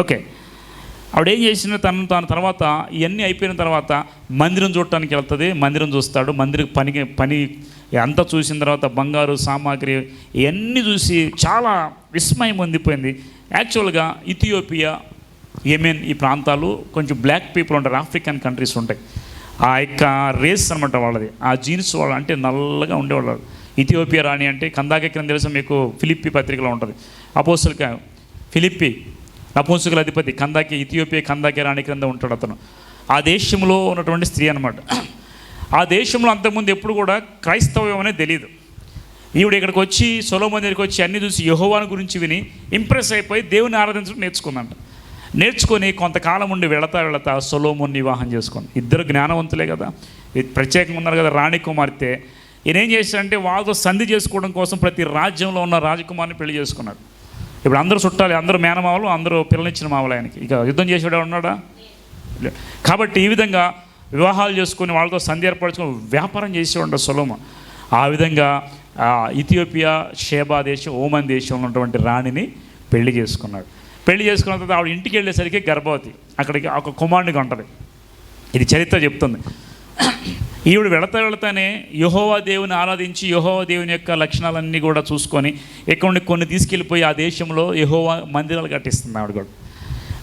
Okay ఆవిడ ఏం చేసిన తన తన తర్వాత ఇవన్నీ అయిపోయిన తర్వాత మందిరం చూడటానికి వెళ్తుంది మందిరం చూస్తాడు మందిరం పని పని అంతా చూసిన తర్వాత బంగారు సామాగ్రి ఇవన్నీ చూసి చాలా విస్మయం పొందిపోయింది. యాక్చువల్గా ఇథియోపియా యెమెన్ ఈ ప్రాంతాలు కొంచెం బ్లాక్ పీపుల్ ఉంటారు ఆఫ్రికన్ కంట్రీస్ ఉంటాయి. ఆ యొక్క రేస్ అనమాట వాళ్ళది. ఆ జీన్స్ వాళ్ళు అంటే నల్లగా ఉండేవాళ్ళు. ఇథియోపియా రాణి అంటే కందాకెక్కిన తెలుసు మీకు? ఫిలిప్పి పత్రికలో ఉంటుంది. అపోసలిక ఫిలిప్పి నపుంసకుల అధిపతి కందాకి ఇథియోపియా కందాకి రాణి క్రింద ఉంటాడు అతను. ఆ దేశంలో ఉన్నటువంటి స్త్రీ అనమాట ఆ దేశంలో అంతకుముందు ఎప్పుడు కూడా క్రైస్తవ్యం అనేది తెలియదు ఈవిడ ఇక్కడికి వచ్చి సొలోమన్ దగ్గరికి వచ్చి అన్ని చూసి యహోవాని గురించి విని ఇంప్రెస్ అయిపోయి దేవుని ఆరాధించడం నేర్చుకుందంట. నేర్చుకొని కొంతకాలం ఉండి వెళతా వెళతా సొలోమోన్ వివాహం చేసుకుంది. ఇద్దరు జ్ఞానవంతులే కదా. ఇది ప్రత్యేకంగా ఉన్నారు కదా రాణి కుమార్తె. ఈయన ఏం చేశాడంటే వాళ్ళతో సంధి చేసుకోవడం కోసం ప్రతి రాజ్యంలో ఉన్న రాజకుమార్ని పెళ్ళి చేసుకున్నాడు. ఇప్పుడు అందరూ చుట్టాలి అందరూ మేనమావలు అందరూ పిల్లనిచ్చిన మావలు ఆయనకి. ఇక యుద్ధం చేసేవాడు ఉన్నాడా? కాబట్టి ఈ విధంగా వివాహాలు చేసుకుని వాళ్ళతో సంధి ఏర్పరచుకుని వ్యాపారం చేసేవాడు సొలోమ ఆ విధంగా ఇథియోపియా షేబా దేశం ఓమన్ దేశంలో ఉన్నటువంటి రాణిని పెళ్ళి చేసుకున్నాడు. పెళ్ళి చేసుకున్న తర్వాత ఆవిడ ఇంటికి వెళ్ళేసరికి గర్భవతి. అక్కడికి ఒక కుమారునికి ఉంటుంది. ఇది చరిత్ర చెప్తుంది. ఈవిడ వెళతా వెళతానే యహోవా దేవుని ఆరాధించి యహోవా దేవుని యొక్క లక్షణాలన్నీ కూడా చూసుకొని ఇక్కడ నుండి కొన్ని తీసుకెళ్ళిపోయి ఆ దేశంలో యహోవా మందిరాలు కట్టిస్తుంది ఆవిడ కూడా.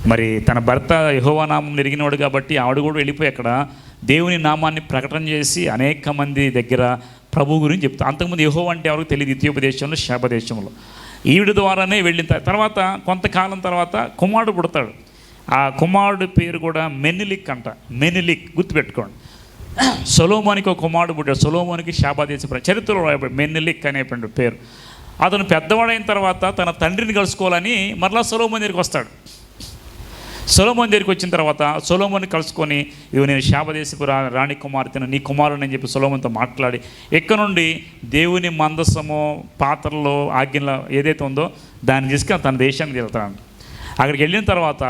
మరి తన భర్త యహోవా నామం ఎరిగినవాడు కాబట్టి ఆవిడ కూడా వెళ్ళిపోయి అక్కడ దేవుని నామాన్ని ప్రకటన చేసి అనేక మంది దగ్గర ప్రభు గురించి చెప్తా. అంతకుముందు యహో అంటే ఎవరికి తెలియదు ఇథియోప శాపదేశంలో. శాప దేశంలో ఈవిడ ద్వారానే వెళ్ళిన తర్వాత కొంతకాలం తర్వాత కుమారుడు పుడతాడు. ఆ కుమారుడు పేరు కూడా మెనిలిక్ అంట. మెనిలిక్ గుర్తుపెట్టుకోండి. సొలోమోనికి ఒక కుమారుడు పుట్టాడు. సొలోమోనికి శాపాదేశ చరిత్రలో రాయబడి మెన్నెలిక్ అనేటువంటి పేరు. అతను పెద్దవాడైన తర్వాత తన తండ్రిని కలుసుకోవాలని మరలా సొలోమోన్ దగ్గరికి వస్తాడు. సొలోమోన్ దగ్గరికి వచ్చిన తర్వాత సొలోమోని కలుసుకొని ఇవి నేను శాపదేశపు రా రాణి కుమార్తెను నీ కుమారుని అని చెప్పి సొలోమోన్తో మాట్లాడి ఇక్కడ నుండి దేవుని మందసము పాత్రలో ఆజ్ఞల ఏదైతే ఉందో దాన్ని తీసుకొని తన దేశానికి వెళ్తాడు అక్కడికి వెళ్ళిన తర్వాత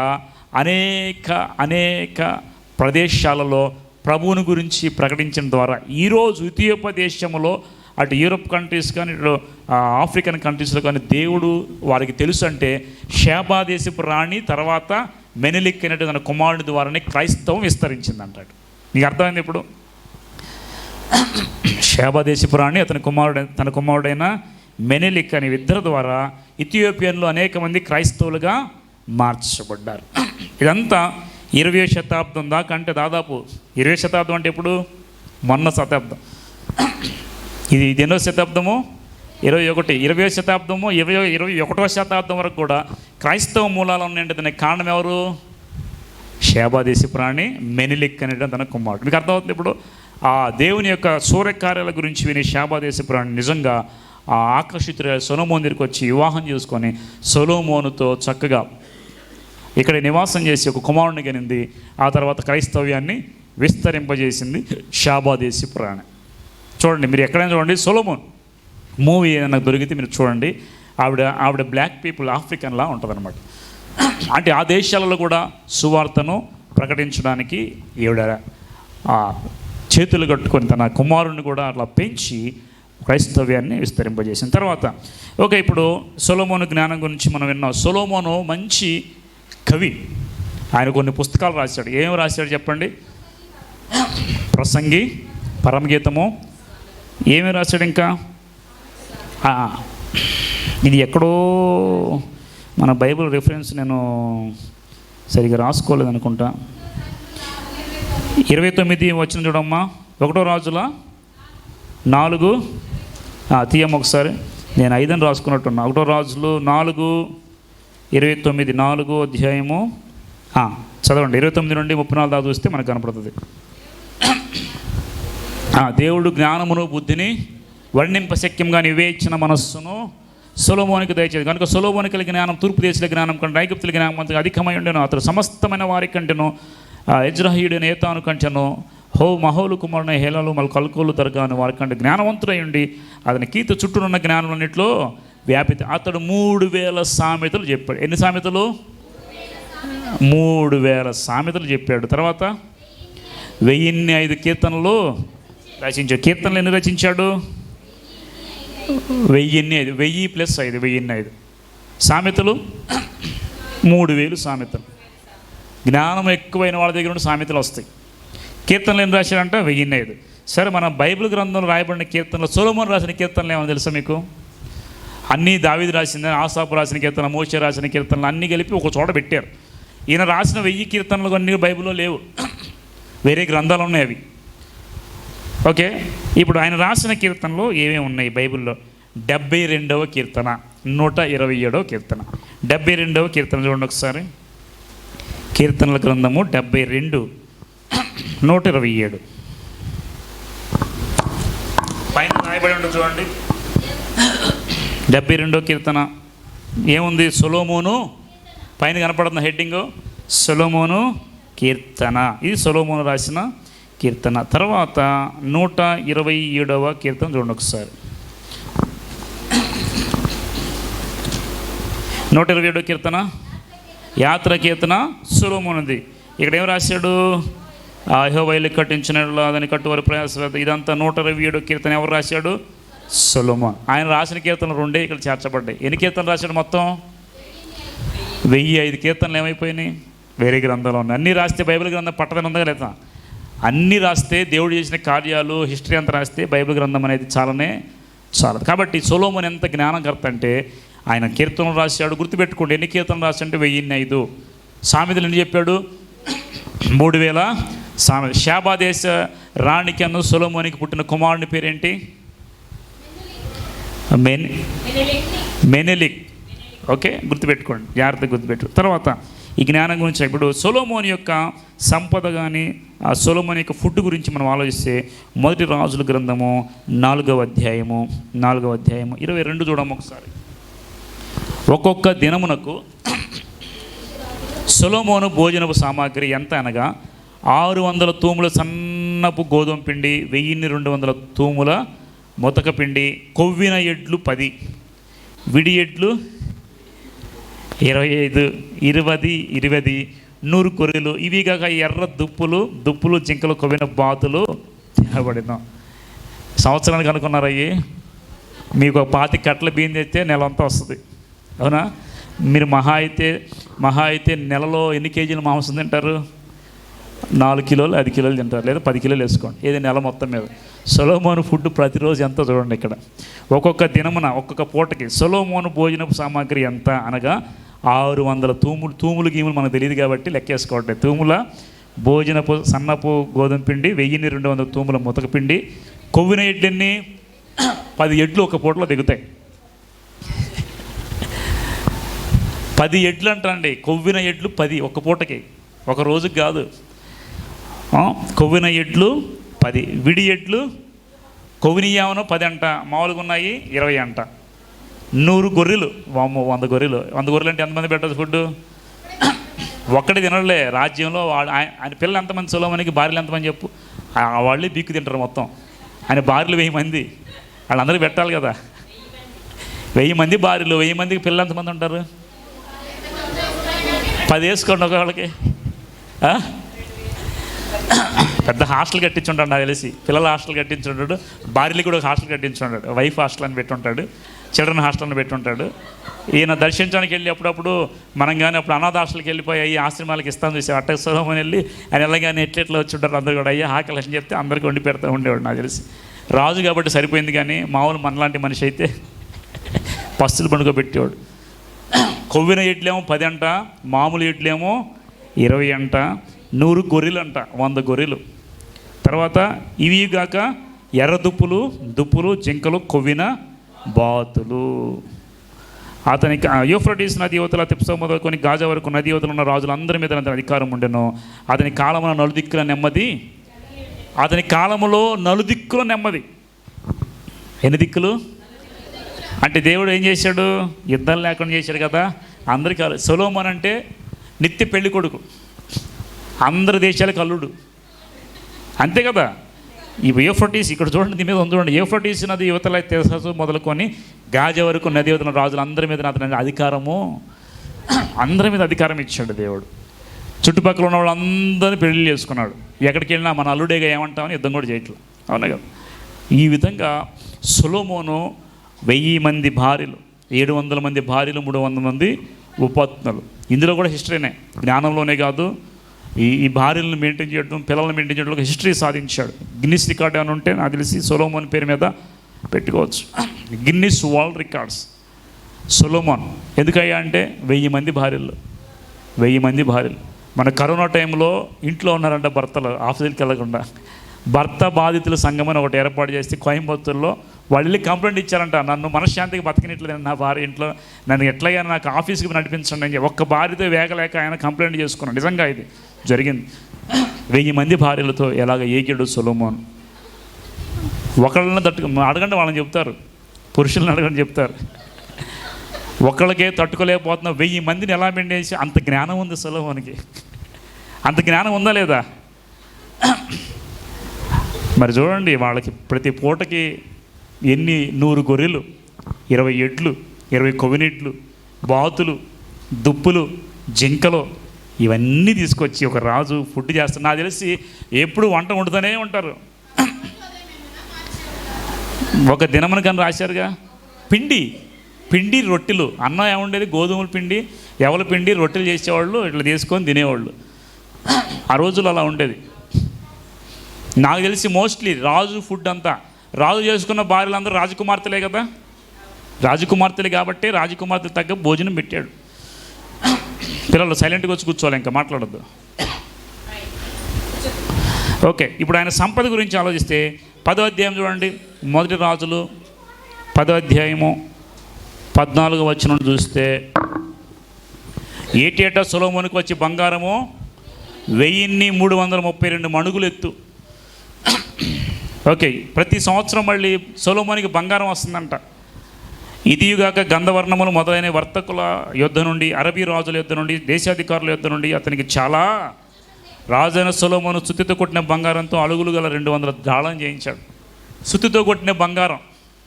అనేక అనేక ప్రదేశాలలో ప్రభువుని గురించి ప్రకటించడం ద్వారా ఈరోజు ద్వితీయోప అటు యూరోప్ కంట్రీస్ కానీ ఇటు ఆఫ్రికన్ కంట్రీస్లో కానీ దేవుడు వారికి తెలుసు అంటే షేబా దేశపు రాణి తర్వాత మెనలిక్ అనేటు తన కుమారుడి ద్వారానే క్రైస్తవం విస్తరించింది అంటాడు నీకు అర్థమైంది ఇప్పుడు? షేబా దేశపు రాణి అతని కుమారుడు తన కుమారుడైన మెనలిక్ అనే ఇద్దరు ద్వారా ఇథియోపియన్లో అనేక మంది క్రైస్తవులుగా మార్చబడ్డారు. ఇదంతా ఇరవై శతాబ్దం దాకా అంటే దాదాపు ఇరవై శతాబ్దం అంటే ఎప్పుడు? మొన్న శతాబ్దం. ఇది ఎన్నో శతాబ్దము? ఇరవై ఒకటి. ఇరవై శతాబ్దము ఇరవై ఇరవై ఒకటో శతాబ్దం వరకు కూడా క్రైస్తవ మూలాలు ఉన్నాయంటే దానికి కారణం ఎవరు? శేబాదేశి ప్రాణి మెనిలిక్ అనేది తన కుమారుడు. మీకు అర్థమవుతుంది ఇప్పుడు? ఆ దేవుని యొక్క సూర్యకార్యాల గురించి విని శాబాదేశ ప్రాణి నిజంగా ఆ ఆకర్షితురాలు సొలోమోన్ దగ్గరికి వచ్చి వివాహం చేసుకొని సొలోమోనుతో చక్కగా ఇక్కడ నివాసం చేసి ఒక కుమారుని గనింది. ఆ తర్వాత క్రైస్తవ్యాన్ని విస్తరింపజేసింది షాబాదేశి ప్రాణి. చూడండి మీరు ఎక్కడైనా చూడండి సొలోమోన్ మూవీ ఏదైనా దొరికితే మీరు చూడండి. ఆవిడ ఆవిడ బ్లాక్ పీపుల్ ఆఫ్రికన్లా ఉంటుందన్నమాట. అంటే ఆ దేశాలలో కూడా సువార్తను ప్రకటించడానికి ఈవిడ చేతులు కట్టుకొని తన కుమారుని కూడా అట్లా పెంచి క్రైస్తవ్యాన్ని విస్తరింపజేసిన తర్వాత ఓకే ఇప్పుడు సొలోమోను జ్ఞానం గురించి మనం విన్నాం. సొలోమోను మంచి కవి. ఆయన కొన్ని పుస్తకాలు రాశాడు. ఏం రాశాడు చెప్పండి? ప్రసంగి పరమగీతము. ఏమి రాశాడు ఇంకా? ఇది ఎక్కడో మన బైబిల్ రిఫరెన్స్ నేను సరిగ్గా రాసుకోలేదు అనుకుంటా. ఇరవై తొమ్మిది వచ్చిన చూడమ్మా. ఒకటో రాజుల నాలుగు. తీయమ్మ ఒకసారి. నేను ఐదని రాసుకున్నట్టున్నా. ఒకటో రాజులు నాలుగు. ఇరవై తొమ్మిది నాలుగో అధ్యాయము. చదవండి. ఇరవై తొమ్మిది నుండి ముప్పై నాలుగు దాకా చూస్తే మనకు కనపడుతుంది. దేవుడు జ్ఞానమును బుద్ధిని వర్ణింపశక్యంగా నీవే మనస్సును సొలోమోనికి దయచేది కనుక సొలోమోని కలిగిన జ్ఞానం తూర్పు దేశాల జ్ఞానం కంటే ఐగుప్తుల జ్ఞానం అంత అధికమై ఉండేను. అతడు సమస్తమైన వారి కంటేను యజ్రహీయుడైన ఏతాను కంటేను హో మహోలు కుమారుని హేళలు మళ్ళీ కలుకోలు దర్గాను వారి కంటే జ్ఞానవంతుడై ఉండి అతని కీర్తి చుట్టూనున్న జ్ఞానములన్నింటిలో వ్యాపిత అతడు మూడు వేల సామెతలు చెప్పాడు. ఎన్ని సామెతలు? మూడు వేల సామెతలు చెప్పాడు. తర్వాత వెయ్యిన్ని ఐదు కీర్తనలు రచించాడు కీర్తనలు ఎన్ని రచించాడు? వెయ్యిన్ని ఐదు. వెయ్యి ప్లస్ ఐదు వెయ్యిన్ని ఐదు. సామెతలు? మూడు వేలు సామెతలు. జ్ఞానం ఎక్కువైన వాళ్ళ దగ్గర నుండి సామెతలు వస్తాయి. కీర్తనలు ఏం రాశారంటే? వెయ్యిన్ని ఐదు. సరే మన బైబిల్ గ్రంథంలో రాయబడిన కీర్తనలు సొలోమోన్ రాసిన కీర్తనలు ఏమో తెలుసా మీకు? అన్నీ దావిది రాసింది ఆసాపు రాసిన కీర్తన మోసే రాసిన కీర్తనలు అన్నీ కలిపి ఒక చోట పెట్టారు. ఈయన రాసిన వెయ్యి కీర్తనలు అన్నీ బైబిల్లో లేవు. వేరే గ్రంథాలు ఉన్నాయి అవి. ఓకే? ఇప్పుడు ఆయన రాసిన కీర్తనలు ఏమేమి ఉన్నాయి బైబిల్లో? డెబ్బై రెండవ కీర్తన నూట ఇరవై ఏడవ కీర్తన. డెబ్బై రెండవ కీర్తన చూడండి ఒకసారి. కీర్తనల గ్రంథము డెబ్బై రెండు నూట ఇరవై ఏడు. పైన రాయబడి ఉంటుంది చూడండి. డెబ్బై రెండో కీర్తన. ఏముంది? సొలోమోను? పైన కనపడుతున్న హెడ్డింగ్. సొలోమోను కీర్తన. ఇది సొలోమోను రాసిన కీర్తన. తర్వాత నూట ఇరవై ఏడవ కీర్తన చూడండి ఒకసారి. నూట ఇరవై ఏడవ కీర్తన? యాత్ర కీర్తన సొలోమోనుది. ఇక్కడ ఏం రాశాడు? అహోవైలు కట్టించిన దాన్ని కట్టువారి ప్రయాస ఇదంతా నూట ఇరవై ఏడో కీర్తన. ఎవరు రాశాడు? సొలోమోన్. ఆయన రాసిన కీర్తనలు రెండే ఇక్కడ చేర్చబడ్డాయి. ఎన్ని కీర్తనలు రాశాడు మొత్తం? వెయ్యి ఐదు కీర్తనలు ఏమైపోయినాయి? వేరే గ్రంథంలో ఉన్నాయి. అన్నీ రాస్తే బైబిల్ గ్రంథం పట్టదని ఉందా లేదా? అన్నీ రాస్తే దేవుడు చేసిన కార్యాలు హిస్టరీ అంతా రాస్తే బైబిల్ గ్రంథం అనేది చాలానే చాలదు. కాబట్టి సొలోమన్ ఎంత జ్ఞానకర్త అంటే ఆయన కీర్తనలు రాశాడు. గుర్తుపెట్టుకోండి ఎన్ని కీర్తనలు రాశాడంటే వెయ్యిన్ని ఐదు. సామెతలు ఎన్ని చెప్పాడు? మూడు వేల సామె శాబాదేశ రాణికి అను సొలోమోనికి పుట్టిన కుమారుని పేరేంటి? మెన్ మెనెలిక్. ఓకే గుర్తుపెట్టుకోండి జాగ్రత్తగా గుర్తుపెట్టు తర్వాత ఈ జ్ఞానం గురించి ఇప్పుడు సొలోమోని యొక్క సంపద కానీ ఆ సొలోమోని యొక్క ఫుడ్ గురించి మనం ఆలోచిస్తే మొదటి రాజుల గ్రంథము నాలుగవ అధ్యాయము నాలుగవ అధ్యాయము ఇరవై రెండు చూడము ఒకసారి. ఒక్కొక్క దినమునకు సొలోమోను భోజనపు సామాగ్రి ఎంత అనగా ఆరు వందల తూముల సన్నపు గోధుమ పిండి వెయ్యిన్ని రెండు వందల తూముల మొతక పిండి కొవ్విన ఎడ్లు పది విడి ఎడ్లు ఇరవై ఐదు ఇరవది ఇరవది నూరు కొర్రెలు. ఇవి కాక ఎర్ర దుప్పులు దుప్పులు జింకలు కొవ్విన బాతులు తినబడిన సంవత్సరానికి అనుకున్నారయ్యి మీకు పాతి కట్టల బియ్యం తెస్తే నెల అంతా వస్తుంది. అవునా? మీరు మహా అయితే మహా అయితే నెలలో ఎన్ని కేజీలు మాంసం తింటారు? నాలుగు కిలోలు ఐదు కిలోలు తింటారు. లేదా పది కిలోలు వేసుకోండి. ఏది నెల మొత్తం మీద. సొలోమోను ఫుడ్ ప్రతిరోజు ఎంత చూడండి ఇక్కడ. ఒక్కొక్క దినమున ఒక్కొక్క పూటకి సొలోమోను భోజనపు సామాగ్రి ఎంత అనగా ఆరు వందల తూములు. తూములు గీములు మనకు తెలియదు కాబట్టి లెక్కేసుకోవట్లే తూముల భోజనపు సన్నపు గోధుమ పిండి వెయ్యిన్ని రెండు వందల తూముల ముతక పిండి. కొవ్విన ఎడ్లన్నీ పది ఎడ్లు ఒక పూటలో దిగుతాయి. పది ఎడ్లు అంటండి కొవ్విన ఎడ్లు పది ఒక పూటకి. ఒక రోజుకి కాదు. కొవ్విన ఎడ్లు పది. విడి ఎడ్లు కొవ్వినియామను పది అంట. మామూలుగా ఉన్నాయి ఇరవై అంట. నూరు గొర్రెలు. వామ్మో వంద గొర్రెలు. వంద గొర్రెలు అంటే ఎంతమంది పెట్టదు ఫుడ్ ఒక్కటి తినలే రాజ్యంలో వాడు ఆయన ఆయన పిల్లలు ఎంతమంది? సులభమనికి భార్యలు ఎంతమంది చెప్పు? ఆ వాళ్ళే బిక్కు తింటారు మొత్తం. ఆయన భార్యలు వెయ్యి మంది. వాళ్ళందరికీ పెట్టాలి కదా. వెయ్యి మంది భార్యలు. వెయ్యి మందికి పిల్లలు ఎంతమంది ఉంటారు? పది వేసుకోండి ఒక వాళ్ళకి. పెద్ద హాస్టల్ కట్టించుంటాడు నాకు తెలిసి. పిల్లల హాస్టల్ కట్టించుంటాడు. భార్యలు కూడా ఒక హాస్టల్ కట్టించుంటాడు. వైఫ్ హాస్టల్ అని పెట్టుంటాడు. చిల్డ్రన్ హాస్టల్ అని పెట్టుంటాడు. ఈయన దర్శించడానికి వెళ్ళి అప్పుడప్పుడు మనం కానీ అప్పుడు అనాథ హాస్టల్కి వెళ్ళిపోయి అయ్యి ఆశ్రమాలకు ఇస్తాం చూసి అట్ట సోమని వెళ్ళి ఆయన వెళ్ళగానే ఎట్లెట్లా వచ్చి ఉంటారు అందరు కూడా అయ్యి ఆకలి అని చెప్తే అందరికీ వండి పెడతా ఉండేవాడు నాకు తెలిసి. రాజు కాబట్టి సరిపోయింది కానీ మామూలు మనలాంటి మనిషి అయితే పస్తులు పండుగ కొవ్విన ఎడ్లేమో పది అంట మామూలు ఎడ్లేమో ఇరవై అంట నూరు గొర్రెలు అంట వంద గొర్రెలు. తర్వాత ఇవి గాక ఎర్ర దుప్పులు దుప్పులు జింకలు కొవ్విన బాతులు. అతనికి యూఫ్రటీస్ నది యువతల తిప్స మొదలుకొని గాజా వరకు నది యువతలు ఉన్న రాజులందరి మీద అతని అధికారం ఉండెను. అతని కాలంలో నలుదిక్కుల నెమ్మది అతని కాలంలో నలుదిక్కుల నెమ్మది. ఎన్ని దిక్కులు? అంటే దేవుడు ఏం చేశాడు? యుద్ధం లేకుండా చేశాడు కదా. అందరికీ సొలోమన్ అంటే నిత్య పెళ్ళి కొడుకు. అందరి దేశాలకు అల్లుడు అంతే కదా? ఈ ఏఫ్రటీస్ ఇక్కడ చూడండి దీని మీద ఉంది చూడండి. ఏఫ్రటీస్ నది యువతల తెససు మొదలుకొని గాజా వరకు నది యువతల రాజులు అందరి మీద అతని అధికారము. అందరి మీద అధికారం ఇచ్చాడు దేవుడు. చుట్టుపక్కల ఉన్న వాళ్ళందరినీ పెళ్ళి చేసుకున్నాడు. ఎక్కడికి వెళ్ళినా మన అల్లుడేగా ఏమంటామని యుద్ధం కూడా చేయట్లేదు అవునా కదా? ఈ విధంగా సులోమోను వెయ్యి మంది భార్యలు ఏడు వందల మంది భార్యలు మూడు వందల మంది ఉపత్నులు ఇందులో కూడా హిస్టరీనే. జ్ఞానంలోనే కాదు ఈ ఈ భార్యలను మెయింటైన్ చేయడం పిల్లలను మెయింటైన్ చేయడం ఒక హిస్టరీ సాధించాడు. గిన్నిస్ రికార్డ్ అని ఉంటే నాకు తెలిసి సొలోమోన్ పేరు మీద పెట్టుకోవచ్చు. Guinness world records. సొలోమోన్. ఎందుకయ్యా అంటే వెయ్యి మంది భార్యలు. వెయ్యి మంది భార్యలు. మన కరోనా టైంలో ఇంట్లో ఉన్నారంట భర్తలు ఆఫీసులకి వెళ్ళకుండా. భర్త బాధితుల సంఘం అని ఒకటి ఏర్పాటు చేస్తే కోయంబత్తూరులో వాళ్ళు కంప్లైంట్ ఇచ్చారంట. నన్ను మనశ్శాంతికి బతకనిట్లేదు నా భార్య ఇంట్లో. నన్ను ఎట్లయినా నాకు ఆఫీస్కి నడిపించండి అని ఒక్క భార్యతో వేగలేక ఆయన కంప్లైంట్ చేసుకున్నాను నిజంగా ఇది. జరిగింది. వెయ్యి మంది భార్యలతో ఎలాగ ఏకాడు సొలోమోన్? ఒకళ్ళని తట్టుకు అడగండి వాళ్ళని చెప్తారు. పురుషులను అడగండి చెప్తారు. ఒకళ్ళకే తట్టుకోలేకపోతున్న వెయ్యి మందిని ఎలా మెండేసి అంత జ్ఞానం ఉంది సులభానికి అంత జ్ఞానం ఉందా లేదా? మరి చూడండి వాళ్ళకి ప్రతి పూటకి ఎన్ని నూరు గొర్రెలు ఇరవై ఎడ్లు ఇరవై కొవ్వినెట్లు బాతులు దుప్పులు జింకలు ఇవన్నీ తీసుకొచ్చి ఒక రాజు ఫుడ్ చేస్తారు నాకు తెలిసి ఎప్పుడు వంట వండుతూనే ఉంటారు. ఒక దినమని కానీ రాశారుగా పిండి పిండి రొట్టెలు. అన్నం ఏముండేది? గోధుమల పిండి ఎవల పిండి? రొట్టెలు చేసేవాళ్ళు ఇట్లా తీసుకొని తినేవాళ్ళు. ఆ రోజులు అలా ఉండేది. నాకు తెలిసి మోస్ట్లీ రాజు ఫుడ్ అంతా. రాజు చేసుకున్న భార్యలందరూ రాజకుమార్తెలే కదా? రాజకుమార్తెలే కాబట్టి రాజకుమార్తె తగ్గ భోజనం పెట్టాడు. పిల్లలు సైలెంట్గా వచ్చి కూర్చోవాలి ఇంకా మాట్లాడద్దు. ఓకే ఇప్పుడు ఆయన సంపద గురించి ఆలోచిస్తే పదో అధ్యాయం చూడండి. మొదటి రాజులు పదో అధ్యాయము పద్నాలుగు వచ్చిన చూస్తే ఏటేటా సులోమునికి వచ్చి బంగారము? వెయ్యిన్ని మూడు వందల ముప్పై రెండు మణుగులు ఎత్తు. ఓకే ప్రతి సంవత్సరం మళ్ళీ సొలోమోనికి బంగారం వస్తుందంట. ఇదియుగాక గంధవర్ణములు మొదలైన వర్తకుల యుద్ధ నుండి అరబీ రాజుల యుద్ధ నుండి దేశాధికారుల యుద్ధ నుండి అతనికి చాలా రాజైన సులోమును సుతితో కొట్టిన బంగారంతో అలుగులు గల రెండు వందల దాళం చేయించాడు. సుత్తితో కొట్టిన బంగారం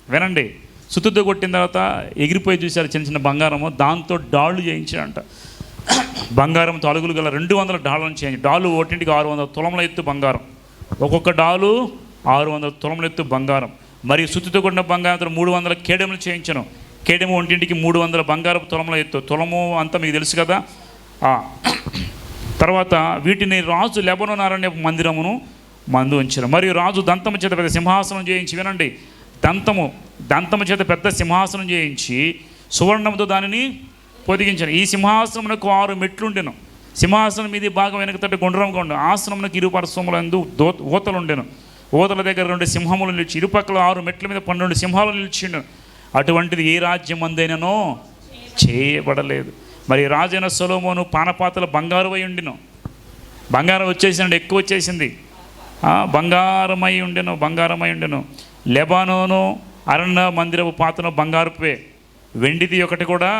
వినండి. సుత్తితో కొట్టిన తర్వాత ఎగిరిపోయి చూశారు చిన్న చిన్న బంగారము దాంతో డాళ్ళు చేయించాడంట. బంగారంతో అలుగులు గల రెండు వందల డాళ్ళను చేయించి డాలు ఒకటింటికి ఆరు వందల తులముల ఎత్తు బంగారం. ఒక్కొక్క డాలు ఆరు వందల తులముల ఎత్తు బంగారం. మరియు శుద్ధితో కూడిన బంగారు మూడు వందల కేడెములు చేయించను. కేడెము ఒంటింటికి మూడు వందల బంగారపు తులములు ఎత్తు. తులము అంతా మీకు తెలుసు కదా? తర్వాత వీటిని రాజు లెబనోన్ మందిరమును మందు ఉంచారు. మరియు రాజు దంతము చేత పెద్ద సింహాసనం చేయించి వినండి. దంతము దంతము చేత పెద్ద సింహాసనం చేయించి సువర్ణంతో దానిని పొదిగించాను ఈ సింహాసనమునకు ఆరు మెట్లుండెను. సింహాసనం మీది భాగం వెనక తట్టు గుండ్రంగా ఉండు. ఆసనమునకు ఇరుపరస్వములందు దో ఊతలుండెను. ఊతల దగ్గర రెండు సింహములు నిలిచి ఇరుపక్కల ఆరు మెట్ల మీద పన్నెండు సింహాలు నిలిచిండు. అటువంటిది ఏ రాజ్యం అందైననో చేయబడలేదు. మరి రాజైన సొలోమోను పానపాతల బంగారు అయి ఉండిను. బంగారం వచ్చేసింది ఎక్కువ వచ్చేసింది. బంగారమై ఉండెను బంగారమై ఉండెను. లెబానోను అరణ్య మందిరపు పాత్రను బంగారుపే. వెండిది ఒకటి కూడా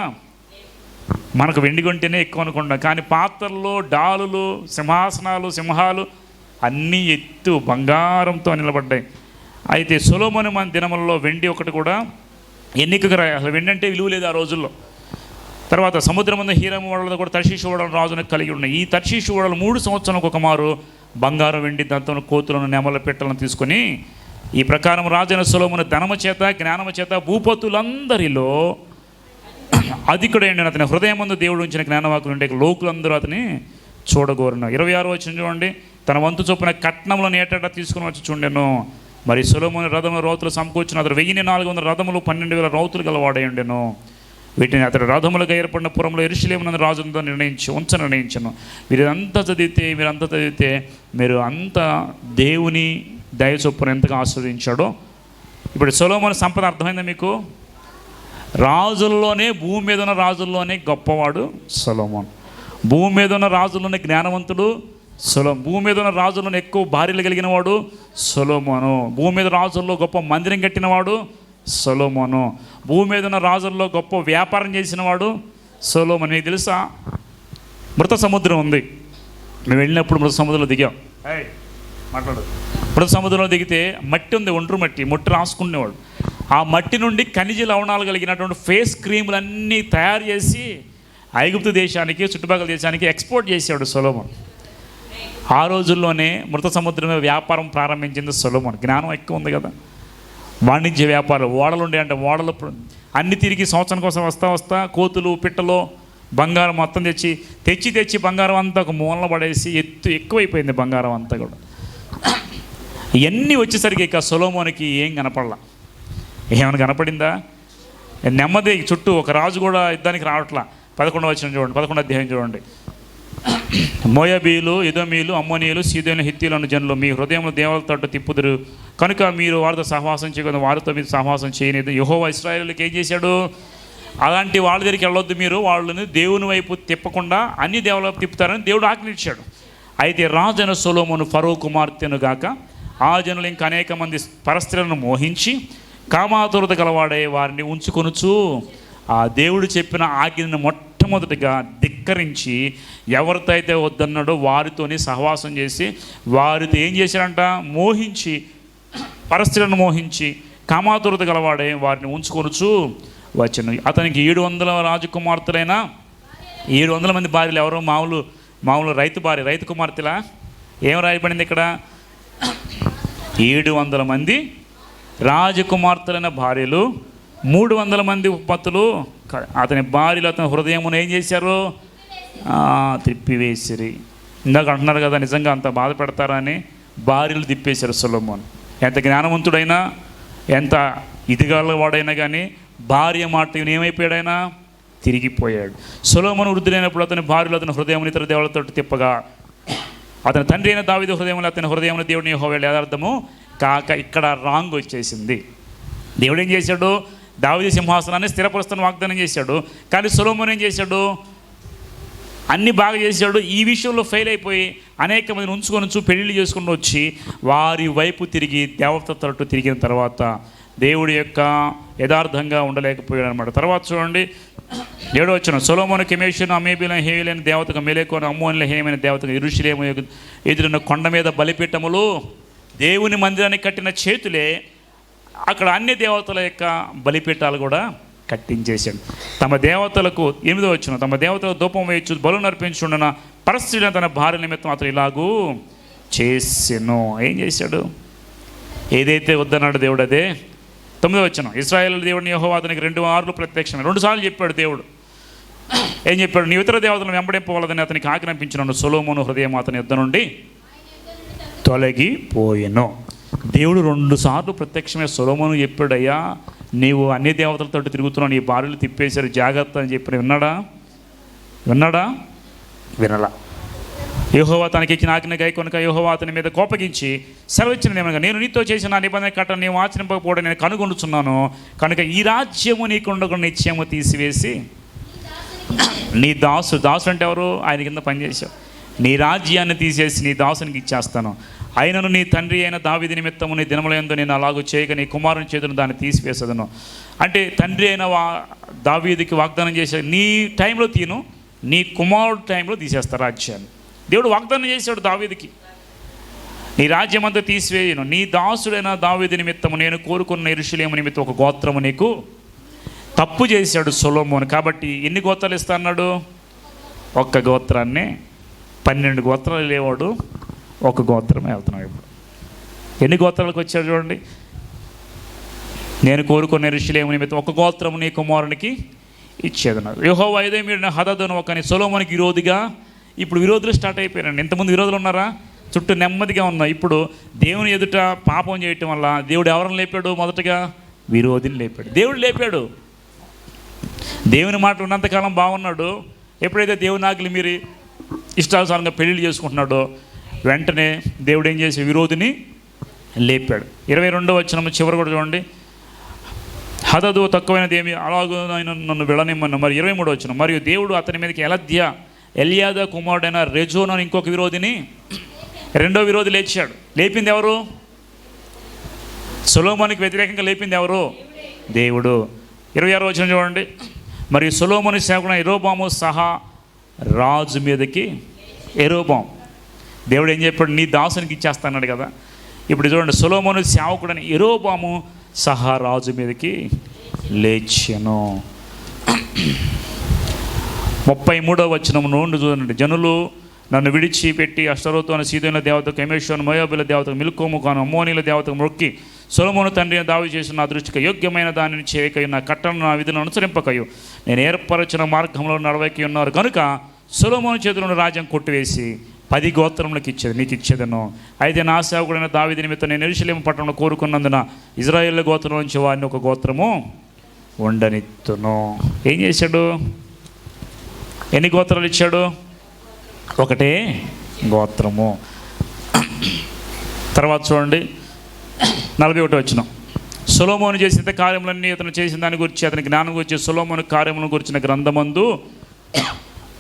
మనకు వెండి కొంటేనే ఎక్కువ అనుకుంటాం కానీ పాత్రల్లో డాలులు సింహాసనాలు సింహాలు అన్నీ ఎత్తు బంగారంతో నిలబడ్డాయి. అయితే సొలోమోని మన దినములలో వెండి ఒకటి కూడా ఎన్నికకు రా అసలు వెండి అంటే విలువ లేదు ఆ రోజుల్లో. తర్వాత సముద్రం ముందు హీరము ఓడలతో కూడా తర్శీషు ఓడలు రాజును కలిగి ఉన్నాయి. ఈ తర్శీషు ఓడలు మూడు సంవత్సరాలకు ఒక మారు బంగారం వెండి దంతను కోతులను నెమల పెట్టలను తీసుకొని ఈ ప్రకారం రాజైన సులమును ధనము చేత జ్ఞానము చేత భూపతులందరిలో అధికుడైన అతని హృదయం ముందు దేవుడు ఉంచిన జ్ఞానవాకులు ఉండే లోకులందరూ అతని చూడగోరున్నారు ఇరవై ఆరు వచ్చిన చూడండి. తన వంతు చొప్పున కట్నంలో ఏటా తీసుకుని వచ్చి చూడెను. మరి సులభమైన రథముల రౌతులు సమకూర్చిన అతడు వెయ్యి నాలుగు వందల రథములు పన్నెండు వేల రౌతులు గలవాడై ఉండెను. వీటిని అతడు రథములుగా ఏర్పడిన పురంలో ఎరుషులేమునందు రాజులతో నిర్ణయించి ఉంచ నిర్ణయించను. మీరు అంతా చదివితే మీరు అంతా చదివితే మీరు అంత దేవుని దయ చొప్పున ఎంతగా ఆస్వాదించాడో. ఇప్పుడు సొలోమోని సంపద అర్థమైందా మీకు? రాజుల్లోనే భూమి మీద ఉన్న రాజుల్లోనే గొప్పవాడు సొలోమోన్. భూమి మీద ఉన్న రాజుల్లోనే జ్ఞానవంతుడు సొలో భూమి మీద ఉన్న రాజులను ఎక్కువ భార్యలు కలిగిన వాడు సొలోమోను. భూమి మీద రాజుల్లో గొప్ప మందిరం కట్టినవాడు సొలోమోను. భూమి మీద ఉన్న రాజుల్లో గొప్ప వ్యాపారం చేసినవాడు సొలోమోను. నీకు తెలుసా? మృత సముద్రం ఉంది. మేము వెళ్ళినప్పుడు మృత సముద్రంలో దిగాం. మాట్లాడు. మృత సముద్రంలో దిగితే మట్టి ఉంది ఒండ్రు మట్టి మట్టి రాసుకునేవాడు. ఆ మట్టి నుండి ఖనిజ లవణాలు కలిగినటువంటి ఫేస్ క్రీములన్నీ తయారు చేసి ఐగుప్తు దేశానికి చుట్టుపక్కల దేశానికి ఎక్స్పోర్ట్ చేసేవాడు సొలోమన్. ఆ రోజుల్లోనే మృత సముద్రంలో వ్యాపారం ప్రారంభించింది సొలోమన్. జ్ఞానం ఎక్కువ ఉంది కదా. వాణిజ్య వ్యాపారాలు ఓడలు ఉండే అంటే ఓడలు అన్ని తిరిగి సంవత్సరం కోసం వస్తా వస్తా కోతులు పిట్టలు బంగారం మొత్తం తెచ్చి తెచ్చి తెచ్చి బంగారం అంతా ఒక మూలన పడేసి ఎత్తు ఎక్కువైపోయింది బంగారం అంతా కూడా. ఇవన్నీ వచ్చేసరికి ఇక సొలోమోనికి ఏం కనపడలా. ఏమైనా కనపడిందా? నెమ్మది చుట్టూ ఒక రాజు కూడా యుద్ధానికి రావట్లా. పదకొండు వచ్చిన చూడండి పదకొండు అధ్యాయం చూడండి. మోయబీలు ఇదమీలు అమ్మనీయులు సీదైన హిత్తీలను జనులు మీ హృదయంలో దేవతల తట్టు తిప్పుదురు. కనుక మీరు వారితో సహవాసం చేయకుండా వారితో మీరు సహవాసం చేయలేదు. యహోవా ఇస్రాయలకి ఏం చేశాడు? అలాంటి వాళ్ళ దగ్గరికి వెళ్ళొద్దు మీరు. వాళ్ళని దేవుని వైపు తిప్పకుండా అన్ని దేవుల వైపు తిప్పుతారని దేవుడు ఆజ్ఞించాడు అయితే రాజన సొలోమును ఫరో కుమార్తెను గాక ఆ జనులు ఇంకా అనేక మంది పరస్త్రీలను మోహించి కామాతురత గలవాడే వారిని ఉంచుకొనుచు ఆ దేవుడు చెప్పిన ఆజ్ఞను మొట్టమొదటిగా ధిక్కరించి ఎవరితో అయితే వద్దన్నాడో వారితోని సహవాసం చేసి వారితో ఏం చేశారంట మోహించి పరస్త్రీలను మోహించి కామాతురత గలవాడే వారిని ఉంచుకొనుచు వచ్చను. అతనికి ఏడు వందల రాజకుమార్తెలైన ఏడు వందల మంది భార్యలు ఎవరో? మామూలు మామూలు రైతు భార్య రైతు కుమార్తెలా? ఏం రాయబడింది ఇక్కడ? ఏడు వందల మంది రాజకుమార్తెలైన భార్యలు మూడు వందల మంది ఉత్పత్తులు అతని భార్యలు అతని హృదయమును ఏం చేశారు? తిప్పివేసిరి. ఇందాక అంటున్నారు కదా నిజంగా అంత బాధ పెడతారని భార్యలు తిప్పేశారు సులభమోన్ ఎంత జ్ఞానవంతుడైనా ఎంత ఇదిగాల వాడైనా కానీ భార్య మాట ఏమైపోయాడైనా? తిరిగిపోయాడు. సొలోమోను వృద్ధులైనప్పుడు అతని భార్యలు అతని హృదయం ఇతర దేవులతో తిప్పగా అతని తండ్రి అయిన దావిదు హృదయంలో అతని హృదయంలో దేవుడిని హోవేళ్ళు యథార్థము కాక ఇక్కడ రాంగ్ వచ్చేసింది. దేవుడు ఏం చేశాడు? దావిది సింహాసనాన్ని స్థిరపరుస్తాను వాగ్దానం చేశాడు. కానీ సొలోమోన్ ఏం చేశాడు? అన్ని బాగా చేశాడు. ఈ విషయంలో ఫెయిల్ అయిపోయి అనేక మందిని ఉంచుకొని ఉంచు పెళ్ళి చేసుకుని వచ్చి వారి వైపు తిరిగి దేవత తరటు తిరిగిన తర్వాత దేవుడి యొక్క యథార్థంగా ఉండలేకపోయాడు అనమాట తర్వాత చూడండి. ఏడో వచ్చిన సొలోమోను కెమేషన్ అమేబిలం హేయులైన దేవతకు మేలేకోని అమ్మోనిల హేమైన దేవతకు ఇరుషులేము ఎదురున్న కొండ మీద బలిపీఠములు దేవుని మందిరానికి కట్టిన చేతులే అక్కడ అన్ని దేవతల యొక్క బలిపీఠాలు కూడా కట్టించేశాడు. తమ దేవతలకు ఎనిమిదో వచ్చిన తమ దేవతలకు ధూపం వేయచ్చు బలు నర్పించుండన పరిస్థితిని తన భార్య నిమిత్తం అతను ఇలాగూ చేసెను. ఏం చేశాడు? ఏదైతే వద్దన్నాడు దేవుడు అదే. తొమ్మిదో వచ్చిన ఇస్రాయేల్ దేవుడిని యహో అతనికి రెండు ఆరులు ప్రత్యక్షమే. రెండు సార్లు చెప్పాడు దేవుడు. ఏం చెప్పాడు? నీ ఇతర దేవతలను వెంబడింపవాలని అతనికి ఆజ్ఞాపించినాడు సొలోమోను హృదయం అతని యుద్ధ నుండి తొలగిపోయెను. దేవుడు రెండు సార్లు ప్రత్యక్షమే సొలోమోను చెప్పాడు అయ్యా నీవు అన్ని దేవతలతో తిరుగుతున్నావు నీ భార్యలు తిప్పేశారు జాగ్రత్త అని చెప్పి విన్నాడా? విన్నాడా? వినలా. యెహోవా తనకి ఇచ్చిన ఆజ్ఞ గై కొనుక యెహోవా అతని మీద కోపగించి సెలవిచ్చిన ఏమనగా నేను నీతో చేసిన నా నిబంధన కట్ట నీవు ఆచరింపకపోవడం నేను కనుగొనుచున్నాను. కనుక ఈ రాజ్యము నీకుండకుండా నిత్యము తీసివేసి నీ దాసు దాసు అంటే ఎవరు? ఆయన కింద పనిచేశావు నీ రాజ్యాన్ని తీసేసి నీ దాసునికి ఇచ్చేస్తాను. ఆయనను నీ తండ్రి అయిన దావిది నిమిత్తము నీ దినములందు నేను అలాగూ చేయక నీ కుమారుని చేతును దాన్ని తీసివేసదను. అంటే తండ్రి అయిన వా దావీదికి వాగ్దానం చేసే నీ టైంలో తీను నీ కుమారుడు టైంలో తీసేస్తా రాజ్యాన్ని. దేవుడు వాగ్దానం చేశాడు దావీదికి. నీ రాజ్యం అంతా తీసివేయను. నీ దాసుడైన దావీది నిమిత్తము నేను కోరుకున్న ఇరుషులేము నిమిత్తం ఒక గోత్రము నీకు తప్పు చేశాడు సొలోమోన్. కాబట్టి ఎన్ని గోత్రాలు ఇస్తా అన్నాడు? ఒక్క గోత్రాన్ని. పన్నెండు గోత్రాలు లేవాడు. ఒక గోత్రమే వెళ్తున్నాం ఇప్పుడు. ఎన్ని గోత్రాలకు వచ్చారు చూడండి? నేను కోరుకున్న ఋషులేము నిమిత్తం ఒక గోత్రము నీ కుమారునికి ఇచ్చేదన్నారు యోహో ఐదే మీరు హదదును ఒకని సొలోమోనికి విరోధిగా ఇప్పుడు విరోధులు స్టార్ట్ అయిపోయారండి ఇంతమంది విరోధులు ఉన్నారా? చుట్టూ నెమ్మదిగా ఉన్నా. ఇప్పుడు దేవుని ఎదుట పాపం చేయటం వల్ల దేవుడు ఎవరిని లేపాడు? మొదటగా విరోధిని లేపాడు. దేవుడు లేపాడు. దేవుని మాట ఉన్నంతకాలం బాగున్నాడు. ఎప్పుడైతే దేవుని ఆజ్ఞలు మీరు ఇష్టానుసారంగా పెళ్ళి చేసుకుంటున్నాడో వెంటనే దేవుడు ఏం చేసి విరోధిని లేపాడు. ఇరవై రెండో వచ్చిన చివరి కూడా చూడండి. హదదు తక్కువైనది ఏమి? అలాగో నన్ను వెళ్ళనిమ్మను మరి ఇరవై మూడు వచ్చిన మరియు దేవుడు అతని మీదకి ఎలధ్య ఎలియాద కుమారుడైన రెజోన్ అని ఇంకొక విరోధిని రెండో విరోధి లేచాడు. లేపింది ఎవరు? సులోమోనికి వ్యతిరేకంగా లేపింది ఎవరు? దేవుడు. ఇరవై ఆరో వచ్చిన చూడండి. మరియు సులోమోని సేవకుడు ఎరోబాము సహా రాజు మీదకి ఎరోబాము దేవుడు ఏం చెప్పాడు? నీ దాసునికి ఇచ్చేస్తాన్నాడు కదా. ఇప్పుడు చూడండి సొలోమోను సేవకుడని ఎరోబాము సహా రాజు మీదకి లేచెను. ముప్పై మూడో వచ్చిన నుండి చూడండి. జనులు నన్ను విడిచిపెట్టి అష్టరోతోన సీదైన దేవతకు కమేశ్వరం మయోబిల దేవతకు మిల్కోము కాను అమ్మోనీల దేవతకు మొక్కి సొలమోను తండ్రి దావి చేసిన నా దృష్టికి యోగ్యమైన దానిని చేయకయు నా కట్టను నా విధులను అనుసరింపకయు. నేను ఏర్పరచిన మార్గంలో నడవకి ఉన్నారు కనుక సొలోమోను చేతులను ఉన్న రాజ్యం కొట్టివేసి పది గోత్రములకు ఇచ్చేది నీకు ఇచ్చేదను అయితే నా సేవకుడైన దావిది నిమిత్తం నేను ఎరుశలేం పట్టణంలో కోరుకున్నందున ఇజ్రాయేల్ గోత్రం నుంచి వారిని ఒక గోత్రము ఉండనిత్తును. ఏం చేశాడు? ఎన్ని గోత్రాలు ఇచ్చాడు? ఒకటే గోత్రము. తర్వాత చూడండి. నలభై ఒకటి వచ్చిన సులోమోను చేసిన కార్యములన్నీ అతను చేసిన దాని గురించి అతని జ్ఞానం గురించి సులోమోను కార్యములను గురించిన గ్రంథమందు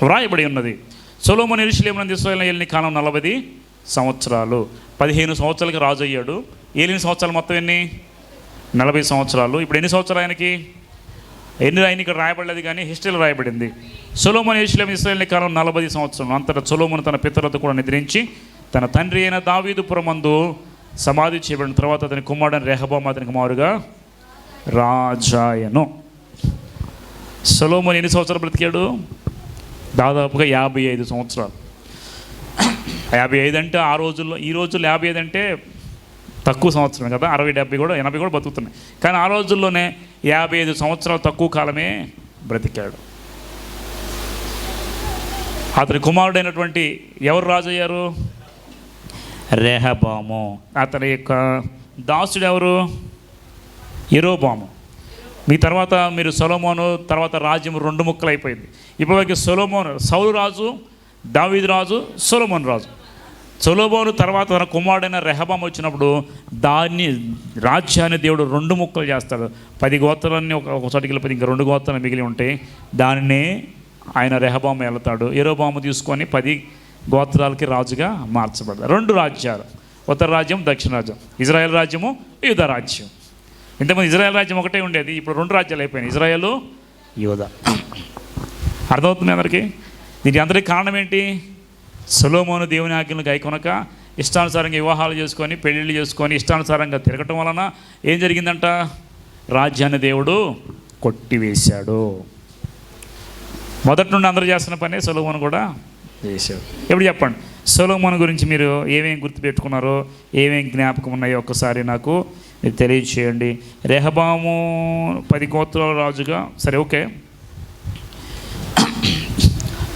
వ్రాయబడి ఉన్నది. సొలోమోను ఎరుషులేమునందు ఇస్రాయేల్ ఏలిన కాలం నలభై సంవత్సరాలు. పదిహేను సంవత్సరాలకి రాజు అయ్యాడు. ఏలిన సంవత్సరాలు మొత్తం ఎన్ని? నలభై సంవత్సరాలు. ఇప్పుడు ఎన్ని సంవత్సరాలు ఆయనకి? ఎన్ని ఆయన ఇక్కడ రాయబడలేదు కానీ హిస్టరీలో రాయబడింది. సొలోమోన్ ఇస్లాం ఇస్రాయల్ని కాలం నలభై సంవత్సరం అంతటా సొలోమోను తన పితరులతో కూడా నిద్రించి తన తండ్రి అయిన దావీదుపురమందు సమాధి చేయబడిన తర్వాత అతని కుమారుడు రెహబాం అతనికి మారుగా రాజాయను. సొలోమోన్ ఎన్ని సంవత్సరాలు బ్రతికాడు? దాదాపుగా యాభై ఐదు సంవత్సరాలు. యాభై ఐదు అంటే ఆ రోజుల్లో ఈ రోజుల్లో యాభై ఐదు అంటే తక్కువ సంవత్సరం కదా అరవై డెబ్బై కూడా ఎనభై కూడా బతుకుతున్నాయి. కానీ ఆ రోజుల్లోనే యాభై ఐదు సంవత్సరాలు తక్కువ కాలమే బ్రతికాడు. అతని కుమారుడైనటువంటి ఎవరు రాజు అయ్యారు రెహబాము. అతని యొక్క దాసుడు ఎవరు? ఎరోబాము మీ తర్వాత మీరు సొలోమోను తర్వాత రాజ్యం రెండు ముక్కలు అయిపోయింది ఇప్పటివరకు సొలోమోన్ సౌలు రాజు దావీద్ రాజు సొలోమోన్ రాజు. సొలోమోను తర్వాత తన కుమారుడైన రెహబాం వచ్చినప్పుడు దాన్ని రాజ్యాన్ని దేవుడు రెండు ముక్కలు చేస్తాడు. పది గోత్రాలన్నీ ఒక ఒక చోటికి వెళ్ళిపోతే ఇంకా రెండు గోత్రాలు మిగిలి ఉంటాయి దానినే ఆయన రెహబాం వెళ్తాడు. ఎరోబాము తీసుకొని పది గోత్రాలకి రాజుగా మార్చబడతారు రెండు రాజ్యాలు. ఉత్తర రాజ్యం దక్షిణ రాజ్యం. ఇజ్రాయెల్ రాజ్యము యూధ రాజ్యం. ఇంతకుముందు ఇజ్రాయెల్ రాజ్యం ఒకటే ఉండేది. ఇప్పుడు రెండు రాజ్యాలు అయిపోయినాయి. ఇజ్రాయెల్ యూధ అర్థమవుతుంది అందరికీ? దీనికి అందరికీ కారణం ఏంటి? సులోమోను దేవుని ఆజ్ఞలు గైకొనక ఇష్టానుసారంగా వివాహాలు చేసుకొని పెళ్ళిళ్ళు చేసుకొని ఇష్టానుసారంగా తిరగటం వలన ఏం జరిగిందంట? రాజ్యాన్ని దేవుడు కొట్టివేశాడు. మొదటి నుండి అందరూ చేస్తున్న పనే సులోమోను కూడా చేశాడు. ఎప్పుడు చెప్పండి సొలోమోను గురించి మీరు ఏమేమి గుర్తుపెట్టుకున్నారో ఏమేమి జ్ఞాపకం ఉన్నాయో ఒక్కసారి నాకు మీరు తెలియచేయండి. రెహబాము పది గోత్రాల రాజుగా సరే ఓకే.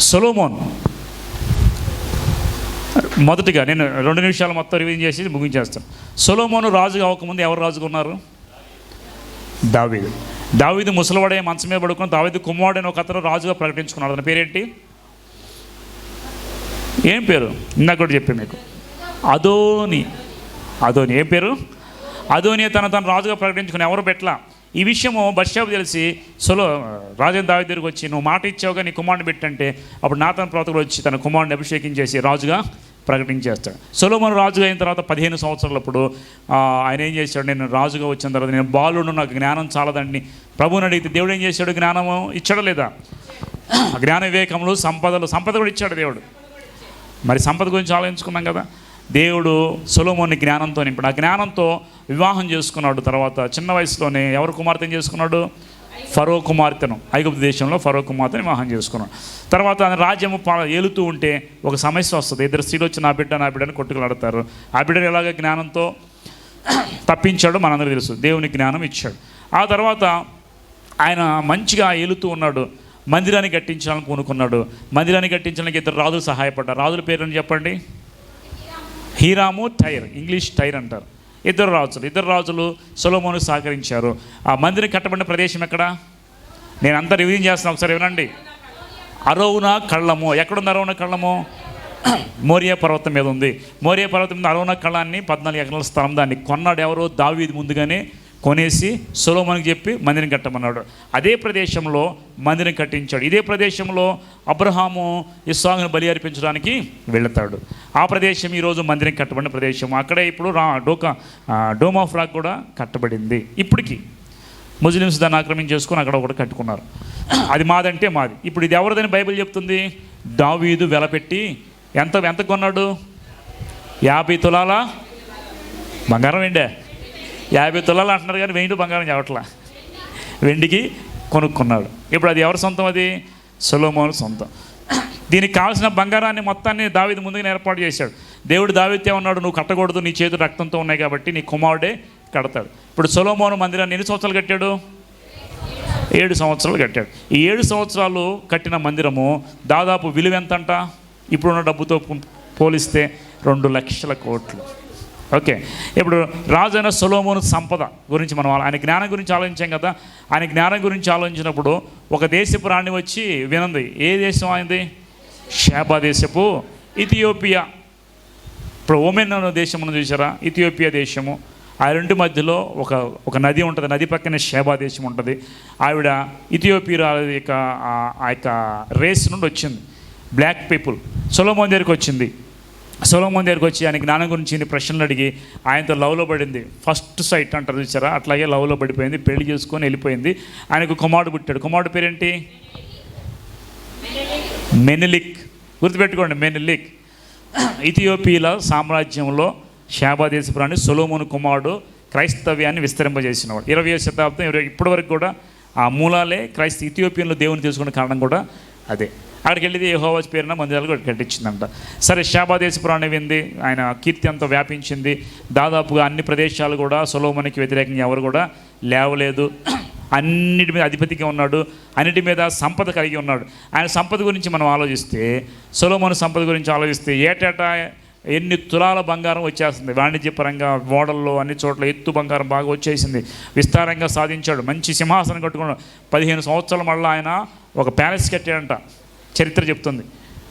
సొలోమోన్. మొదటిగా నేను రెండు నిమిషాలు మొత్తం రివ్యూ చేసి ముగించేస్తాను. సొలోమోను రాజుగా అవ్వకముందు ఎవరు రాజుగా ఉన్నారు? దావీదు. దావీదు ముసలివాడే మంచం మీద పడుకుని దావీదు కుమారుడైన ఒక అతను రాజుగా ప్రకటించుకున్నాడు. అతని పేరేంటి? ఏం పేరు? ఇందాక కూడా చెప్పాను మీకు. అదోని. అదోని. ఏం పేరు? అదోని తన తను రాజుగా ప్రకటించుకుని ఎవరు పెట్ల ఈ విషయము బర్షాబు తెలిసి సొలో రాజేంద్ర దావి దగ్గరికి వచ్చి నువ్వు మాట ఇచ్చావుగా నీ కుమారుని పెట్టంటే అప్పుడు నాతన ప్రవక్తలు వచ్చి తన కుమారుని అభిషేకించేసి రాజుగా ప్రకటించేస్తాడు. సొలోమన్ రాజుగా అయిన తర్వాత పదిహేను సంవత్సరాలప్పుడు ఆయన ఏం చేశాడు? నేను రాజుగా వచ్చిన తర్వాత నేను బాలుడు నాకు జ్ఞానం చాలదండి. ప్రభువుని అడిగితే దేవుడు ఏం చేశాడు? జ్ఞానము ఇచ్చాడు లేదా? జ్ఞాన వివేకములు సంపదలు సంపద కూడా ఇచ్చాడు దేవుడు. మరి సంపద గురించి ఆలోచించుకున్నాం కదా. దేవుడు సొలోమోని జ్ఞానంతో నింపాడు ఆ జ్ఞానంతో వివాహం చేసుకున్నాడు తర్వాత. చిన్న వయసులోనే ఎవరు కుమార్తెను చేసుకున్నాడు? ఫరో కుమార్తెను. ఐగుప్తు దేశంలో ఫరో కుమార్తెను వివాహం చేసుకున్నాడు. తర్వాత ఆయన రాజ్యము పా- ఏలుతూ ఉంటే ఒక సమస్య వస్తుంది. ఇద్దరు స్త్రీలు వచ్చి నా బిడ్డ నా బిడ్డని కొట్టుకులాడతారు. ఆ బిడ్డను ఎలాగ జ్ఞానంతో తప్పించాడు మనందరూ తెలుసు. దేవుని జ్ఞానం ఇచ్చాడు. ఆ తర్వాత ఆయన మంచిగా ఏలుతూ ఉన్నాడు. మందిరాన్ని కట్టించాలని కొనుక్కున్నాడు మందిరాన్ని కట్టించడానికి ఇద్దరు రాజులు సహాయపడ్డారు. రాజుల పేరుని చెప్పండి? హీరాము టైర్ ఇంగ్లీష్ టైర్ అంటారు. ఇద్దరు రాజులు ఇద్దరు రాజులు సొలోమోను సహకరించారు. ఆ మందిరం కట్టబడిన ప్రదేశం ఎక్కడ? నేను అంతా రివ్యూ చేస్తాను ఒకసారి వినండి. అరవున కళ్ళము. ఎక్కడుంది అరోవున కళ్ళము? మోరియా పర్వతం మీద ఉంది. మోరియా పర్వతం మీద అరోవున కళ్ళాన్ని పద్నాలుగు ఎకరాల స్థలం దాన్ని కొన్నాడు ఎవరో దావీది ముందుగానే. కొనేసి సొలోమోనికి చెప్పి మందిరం కట్టమన్నాడు. అదే ప్రదేశంలో మందిరం కట్టించాడు. ఇదే ప్రదేశంలో అబ్రహాము ఇస్సాగును బలి అర్పించడానికి వెళతాడు. ఆ ప్రదేశం ఈరోజు మందిరం కట్టబడిన ప్రదేశం. అక్కడే ఇప్పుడు రా డోకా డోమా డోమ్ ఆఫ్ రాక్ కూడా కట్టబడింది. ఇప్పటికీ ముస్లిమ్స్ దాన్ని ఆక్రమించేసుకొని అక్కడ ఒకటి కట్టుకున్నారు. అది మాదంటే మాది. ఇప్పుడు ఇది ఎవరిదని బైబిల్ చెప్తుంది? దావీదు వెలపెట్టి ఎంత ఎంత కొన్నాడు? యాభై తులాల? బంగారం వెండే యాభై తులాలు అంటున్నారు కానీ వెండి బంగారం చెప్పట్లా వెండికి కొనుక్కున్నాడు. ఇప్పుడు అది ఎవరి సొంతం అది? సొలోమోను సొంతం. దీనికి కావాల్సిన బంగారాన్ని మొత్తాన్ని దావిది ముందుగానే ఏర్పాటు చేశాడు. దేవుడు దావితే ఉన్నాడు నువ్వు కట్టకూడదు నీ చేతులు రక్తంతో ఉన్నాయి కాబట్టి నీ కుమారుడే కడతాడు. ఇప్పుడు సొలోమోను మందిరాన్ని ఎన్ని సంవత్సరాలు కట్టాడు? ఏడు సంవత్సరాలు కట్టాడు. ఈ ఏడు సంవత్సరాలు కట్టిన మందిరము దాదాపు విలువ ఎంతంట? ఇప్పుడున్న డబ్బుతో పోలిస్తే రెండు లక్షల కోట్లు. ఓకే. ఇప్పుడు రాజైన సొలోమోను సంపద గురించి మనం ఆయన జ్ఞానం గురించి ఆలోచించాం కదా. ఆయన జ్ఞానం గురించి ఆలోచించినప్పుడు ఒక దేశపు రాణి వచ్చి వినంది ఏ దేశం అయింది షాబా దేశపు ఇథియోపియా. ఇప్పుడు ఓమెన్ అనే దేశం మనం చూసారా ఇథియోపియా దేశము. ఆ రెండు మధ్యలో ఒక ఒక నది ఉంటుంది. నది పక్కనే షేబా దేశం ఉంటుంది. ఆవిడ ఇథియోపియా యొక్క ఆ- ఆ యొక్క రేస్ నుండి వచ్చింది. Black people. సొలోమోన్ దగ్గరికి వచ్చింది. సొలోమోన్ దగ్గరికి వచ్చి ఆయన జ్ఞానం గురించి ఇన్ని ప్రశ్నలు అడిగి ఆయనతో లవ్లో పడింది. ఫస్ట్ సైట్ అంటారు చూసారా? అట్లాగే లవ్లో పడిపోయింది పెళ్ళి చేసుకొని వెళ్ళిపోయింది. ఆయనకు కుమారుడు పుట్టాడు. కుమారుడు పేరేంటి? మెనిలిక్. గుర్తుపెట్టుకోండి మెనిలిక్. ఇథియోపియాల సామ్రాజ్యంలో షాబా దేశపురాన్ని సొలోమోను కుమారుడు క్రైస్తవ్యాన్ని విస్తరింపజేసినవాడు. ఇరవై శతాబ్దం ఇరవై ఇప్పటి వరకు కూడా ఆ మూలాలే క్రైస్త ఇథియోపియన్లో దేవుని తెలుసుకునే కారణం కూడా అదే. అక్కడికి వెళ్ళి యెహోవా పేరున మందిరాలు కట్టించిందంట. సరే శాబాదేశపురం దేశపురాన్ని ఆయన కీర్తి అంతా వ్యాపించింది. దాదాపుగా అన్ని ప్రదేశాలు కూడా సొలోమోనికి వ్యతిరేకంగా ఎవరు కూడా లేవలేదు. అన్నిటి మీద అధిపతిగా ఉన్నాడు. అన్నిటి మీద సంపద కలిగి ఉన్నాడు. ఆయన సంపద గురించి మనం ఆలోచిస్తే సొలోమోను సంపద గురించి ఆలోచిస్తే ఏటేటా ఎన్ని తులాల బంగారం వచ్చేస్తుంది వాణిజ్యపరంగా ఓడల్లో అన్ని చోట్ల ఎత్తు బంగారం బాగా వచ్చేసింది. విస్తారంగా సాధించాడు. మంచి సింహాసనం కట్టుకున్నాడు. పదిహేను సంవత్సరాల మళ్ళీ ఆయన ఒక ప్యాలెస్ కట్టాడంట. చరిత్ర చెప్తుంది.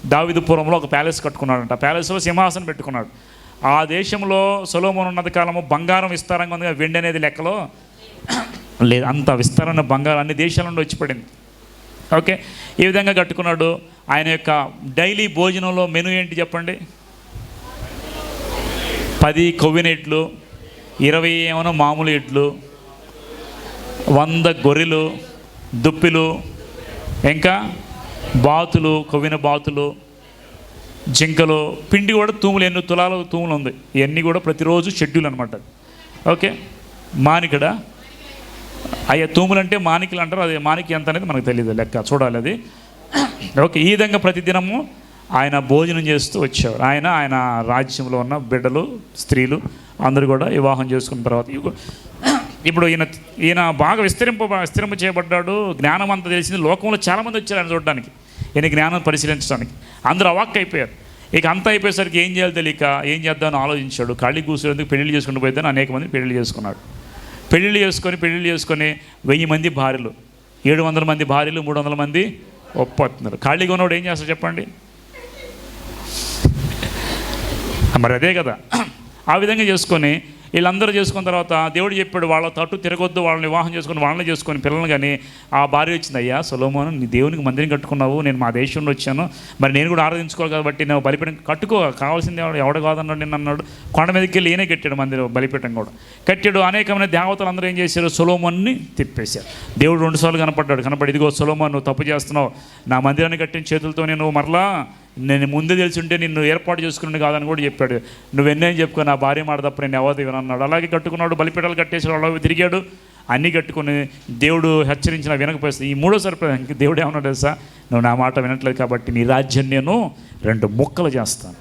దావిదుపురంలో ఒక ప్యాలెస్ కట్టుకున్నాడంట. ప్యాలెస్లో సింహాసనం పెట్టుకున్నాడు. ఆ దేశంలో సొలోమోన్ ఉన్నది కాలము బంగారం విస్తారంగా ఉంది వెండి అనేది లెక్కలో? లేదు అంత విస్తారమైన బంగారం అన్ని దేశాల నుండి వచ్చి పడింది. ఓకే ఈ విధంగా కట్టుకున్నాడు? ఆయన యొక్క డైలీ భోజనంలో మెను ఏంటి చెప్పండి? పది కొవ్విన ఇడ్లు ఇరవై ఏమైనా మామూలు ఇడ్లు వంద గొర్రెలు దుప్పిలు ఇంకా? బాతులు కొవ్విన బాతులు జింకలు పిండి కూడా తూములు ఎన్ని తులాలు తూములు ఉంది. ఇవన్నీ కూడా ప్రతిరోజు షెడ్యూల్ అనమాట ఓకే? మానికడ. అయ్యా తూములు అంటే మానికలు అంటారు. అది మానికి ఎంత అనేది మనకు తెలియదు లెక్క చూడాలి అది. ఓకే ఈ విధంగా ప్రతిదినము ఆయన భోజనం చేస్తూ వచ్చేవారు. ఆయన ఆయన రాజ్యంలో ఉన్న బిడ్డలు స్త్రీలు అందరూ కూడా వివాహం చేసుకున్న తర్వాత ఇగో- ఇప్పుడు ఈయన ఈయన బాగా విస్తరింప విస్తరింప చేయబడ్డాడు. జ్ఞానం అంతా తెలిసింది. లోకంలో చాలామంది వచ్చారు ఆయన చూడడానికి. ఈయన జ్ఞానం పరిశీలించడానికి. అందరూ అవాక్ అయిపోయారు. ఇక అంతా అయిపోయేసరికి ఏం చేయాలి తెలియక ఏం చేద్దామని ఆలోచించాడు. ఖాళీ కూర్చునేందుకు పెళ్ళి చేసుకుని పోయిద్దని అనేక మంది పెళ్ళి చేసుకున్నాడు పెళ్ళిళ్ళు చేసుకొని పెళ్ళిళ్ళు చేసుకొని వెయ్యి మంది భార్యలు ఏడు వందల మంది భార్యలు మూడు వందల మంది ఒప్పవుతున్నారు ఖాళీగా ఉన్నవాడు ఏం చేస్తారు చెప్పండి? మరి అదే కదా. ఆ విధంగా చేసుకొని వీళ్ళందరూ చేసుకున్న తర్వాత దేవుడు చెప్పాడు వాళ్ళ తట్టు తిరగొద్దు వాళ్ళని వివాహం చేసుకొని వాళ్ళని చేసుకొని పిల్లలు కానీ ఆ భార్య వచ్చింది అయ్యా సొలోమోను నీ దేవునికి మందిరం కట్టుకున్నావు నేను మా దేశం నుండి వచ్చాను మరి నేను కూడా ఆరాధించుకోవాలి కాబట్టి నేను బలిపీఠం కట్టుకో కావాల్సింది ఎవడ కాదన్నాడు నిన్న అన్నాడు కొండ మీదకి వెళ్ళి ఈయనే కట్టాడు మందిరం బలిపీఠం కూడా. కట్టాడు అనేకమైన దేవతలు అందరూ ఏం చేశారు సొలోమోన్ని తిప్పేశారు. దేవుడు రెండుసార్లు కనపడ్డాడు కనపడి ఇదిగో సొలోమోన్ నువ్వు తప్పు చేస్తున్నావు నా మందిరాన్ని కట్టిన చేతులతో నేను మరలా నేను ముందే తెలిసి ఉంటే నిన్ను ఏర్పాటు చేసుకుని కాదని కూడా చెప్పాడు. నువ్వెన్నేం చెప్పుకో నా భార్య మాట తప్ప నేను ఎవరు అన్నాడు అలాగే కట్టుకున్నాడు బలిపీఠాలు కట్టేసాడు వాళ్ళు తిరిగాడు. అన్నీ కట్టుకుని దేవుడు హెచ్చరించిన వినకపోతే ఈ మూడోసారి దేవుడు ఏమన్నాడు తెలుసా? నువ్వు నా మాట వినట్లేదు కాబట్టి నీ రాజ్యం నేను రెండు ముక్కలు చేస్తాను.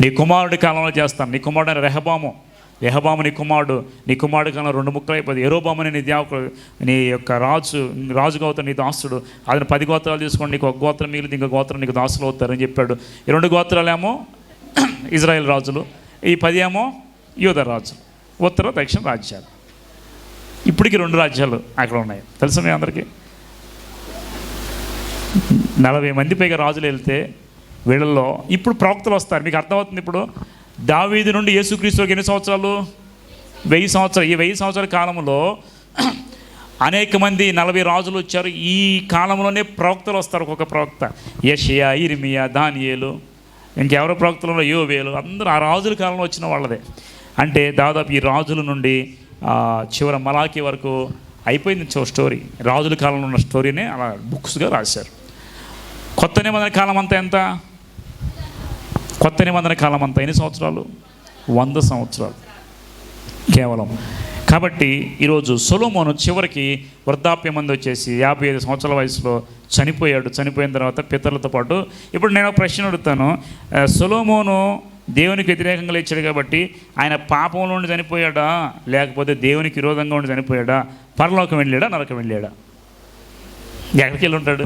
నీ కుమారుడి కాలంలో చేస్తాను. నీ కుమారుడు రెహబాము రెహబాము నీ కుమారుడు నీ కుమారుడు కన్నా రెండు ముక్కలు అయిపోయింది. ఎరోబామని నీ దేవకుడు నీ యొక్క రాజు రాజు అవుతాడు నీ దాసుడు. అతను పది గోత్రాలు తీసుకోండి నీకు ఒక గోత్రం మిగిలింది ఇంకో గోత్రం నీకు దాసులు అవుతారని చెప్పాడు. ఈ రెండు గోత్రాలేమో ఇజ్రాయెల్ రాజులు ఈ పది ఏమో యూధ రాజులు ఉత్తర దక్షిణ రాజ్యాలు. ఇప్పటికి రెండు రాజ్యాలు అక్కడ ఉన్నాయి. తెలుసా మీ అందరికీ? నలభై మంది పైగా రాజులు వెళ్తే వీళ్ళల్లో ఇప్పుడు ప్రవక్తలు వస్తారు. మీకు అర్థమవుతుంది ఇప్పుడు? దావీది నుండి యేసుక్రీస్తుకి ఎన్ని సంవత్సరాలు? వెయ్యి సంవత్సరాలు. ఈ వెయ్యి సంవత్సరాల కాలంలో అనేక మంది నలభై రాజులు వచ్చారు. ఈ కాలంలోనే ప్రవక్తలు వస్తారు ఒక్కొక్క ప్రవక్త. యషియా ఇరిమియా దానియేలు ఇంకెవరో ప్రవక్తలు యోవేలు. అందరూ ఆ రాజుల కాలంలో వచ్చిన వాళ్ళదే. అంటే దాదాపు ఈ రాజుల నుండి చివర మలాకి వరకు అయిపోయింది స్టోరీ. రాజుల కాలంలో ఉన్న స్టోరీనే అలా బుక్స్గా రాశారు. కొత్త నిబంధన కాలం అంతా ఎంత? కొత్త నిబంధన కాలం అంతా ఎన్ని సంవత్సరాలు? వంద సంవత్సరాలు. కేవలం. కాబట్టి ఈరోజు సొలోమోను చివరికి వృద్ధాప్యం మంది వచ్చేసి యాభై ఐదు సంవత్సరాల వయసులో చనిపోయాడు. చనిపోయిన తర్వాత పితరులతో పాటు ఇప్పుడు నేను ఒక ప్రశ్న అడుగుతాను. సొలోమోను దేవునికి వ్యతిరేకంగా లేచాడు కాబట్టి ఆయన పాపంలో ఉండి చనిపోయాడా? లేకపోతే దేవునికి విరోధంగా ఉండి చనిపోయాడా? పరలోకం వెళ్ళాడా? నరకం వెళ్ళాడా? ఎక్కడికి వెళ్ళి ఉంటాడు?